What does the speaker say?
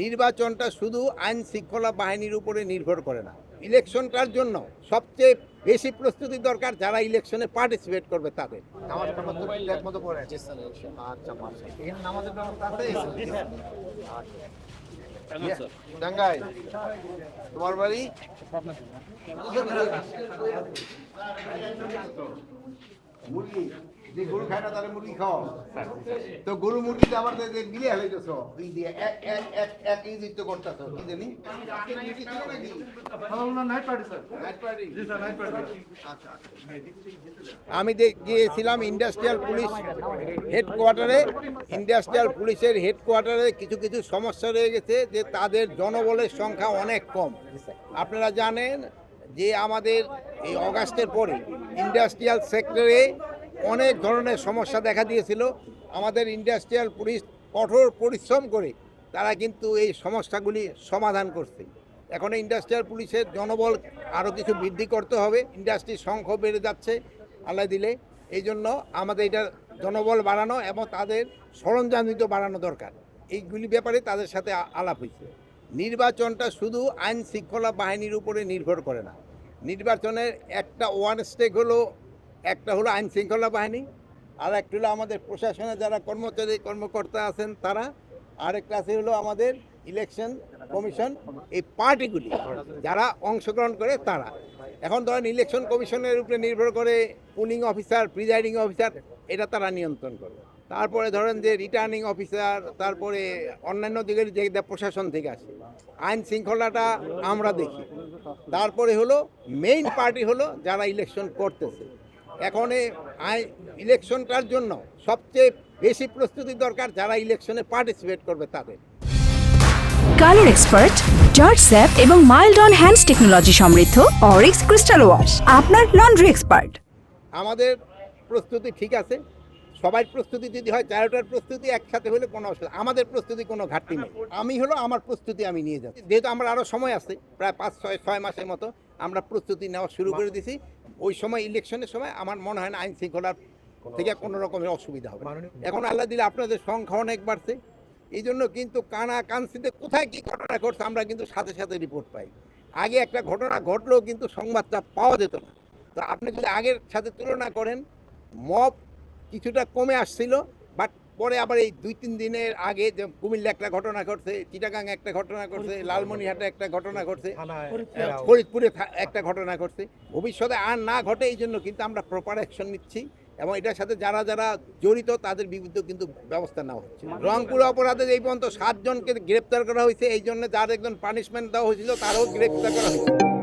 নির্বাচনটা শুধু আইন শৃঙ্খলা বাহিনীর উপরে নির্ভর করে না, ইলেকশনটার জন্য সবচেয়ে বেশি প্রস্তুতি দরকার যারা ইলেকশনে পার্টিসিপেট করবে তাদের। মুরগি যে গরু খায় না, তাহলে মুরগি খাও। তো গরু মুরগিতে আবার এই দিয়ে এক এক এক এক তো কি জানি? আমি গিয়েছিলাম ইন্ডাস্ট্রিয়াল পুলিশ হেডকোয়ার্টারে ইন্ডাস্ট্রিয়াল পুলিশের হেডকোয়ার্টারে কিছু কিছু সমস্যা রয়ে গেছে যে তাদের জনবলের সংখ্যা অনেক কম। আপনারা জানেন যে আমাদের এই অগাস্টের পরে ইন্ডাস্ট্রিয়াল সেক্টরে অনেক ধরনের সমস্যা দেখা দিয়েছিল। আমাদের ইন্ডাস্ট্রিয়াল পুলিশ কঠোর পরিশ্রম করে তারা কিন্তু এই সমস্যাগুলি সমাধান করছে। এখন ইন্ডাস্ট্রিয়াল পুলিশের জনবল আরও কিছু বৃদ্ধি করতে হবে। ইন্ডাস্ট্রির সংখ্যা বেড়ে যাচ্ছে আল্লাহ দিলে। এই জন্য আমাদের এটা জনবল বাড়ানো এবং তাদের সরঞ্জামিত বাড়ানো দরকার। এইগুলি ব্যাপারে তাদের সাথে আলাপ হয়েছে। নির্বাচনটা শুধু আইন শৃঙ্খলা বাহিনীর উপরে নির্ভর করে না। নির্বাচনের একটা ওয়ান স্টেক হলো একটা হলো আইন শৃঙ্খলা বাহিনী আর একটা হলো আমাদের প্রশাসনে যারা কর্মচারী, কর্মকর্তা আছেন তারা, আরেকটা আছে হলো আমাদের ইলেকশন কমিশন এই পার্টিগুলি যারা অংশগ্রহণ করে তারা। এখন ধরেন ইলেকশন কমিশনের উপরে নির্ভর করে পুলিং অফিসার প্রিজাইডিং অফিসার এটা তারা নিয়ন্ত্রণ করে। তারপরে ধরেন যে রিটার্নিং অফিসার তারপরে অন্যান্য দিকের যে যে প্রশাসন থেকে আসে। আইন শৃঙ্খলাটা আমরা দেখি। তারপরে হলো মেইন পার্টি হলো যারা ইলেকশন করতেছে। এখন এই আই- ইলেকশনটার জন্য সবচেয়ে বেশি প্রস্তুতি দরকার যারা ইলেকশনে পার্টিসিপেট করবে তাদের। কালার এক্সপার্ট জর্জ স্যাপ এবং মাইল্ড অন হ্যান্ডস টেকনোলজি সমৃদ্ধ অরিক্স ক্রিস্টাল ওয়াশ আপনার লন্ড্রি এক্সপার্ট। আমাদের প্রস্তুতি ঠিক আছে সবাই প্রস্তুতি যদি হয় চারোটার প্রস্তুতি একসাথে হলে কোনো অসুবিধা আমাদের প্রস্তুতি কোনো ঘাটতি নেই। আমি হলো আমার প্রস্তুতি আমি নিয়ে যাচ্ছি। যেহেতু আমার আরও সময় আছে প্রায় পাঁচ ছয় ছয় মাসের মতো আমরা প্রস্তুতি নেওয়া শুরু করে দিছি। ওই সময় ইলেকশনের সময় আমার মনে হয় না আইন শৃঙ্খলার থেকে কোনো রকমের অসুবিধা হবে। এখন আল্লাহ দিলে আপনাদের সংখ্যা অনেক বাড়ছে। এই জন্য কিন্তু কানা কানসিতে কোথায় কি ঘটনা ঘটছে আমরা কিন্তু সাথে সাথে রিপোর্ট পাই। আগে একটা ঘটনা ঘটলেও কিন্তু সংবাদটা পাওয়া যেত না। তো আপনি যদি আগের সাথে তুলনা করেন মব কিছুটা কমে আসছিল। পরে আবার এই দুই তিন দিনের আগে যে কুমিল্লা একটা ঘটনা ঘটছে চিটাগাং একটা ঘটনা ঘটছে লালমনিরহাটে একটা ঘটনা ঘটছে ফরিদপুরে। একটা ঘটনা ঘটছে। ভবিষ্যতে আর না ঘটে এই জন্য কিন্তু আমরা প্রপার অ্যাকশন নিচ্ছি এবং এটার সাথে যারা যারা জড়িত তাদের বিরুদ্ধে কিন্তু ব্যবস্থা নেওয়া হচ্ছে। রংপুর অপরাধে এই পর্যন্ত সাতজনকে গ্রেপ্তার করা হয়েছে এই জন্য যার একজন পানিশমেন্ট দেওয়া হয়েছিল তারও গ্রেপ্তার করা হয়েছে।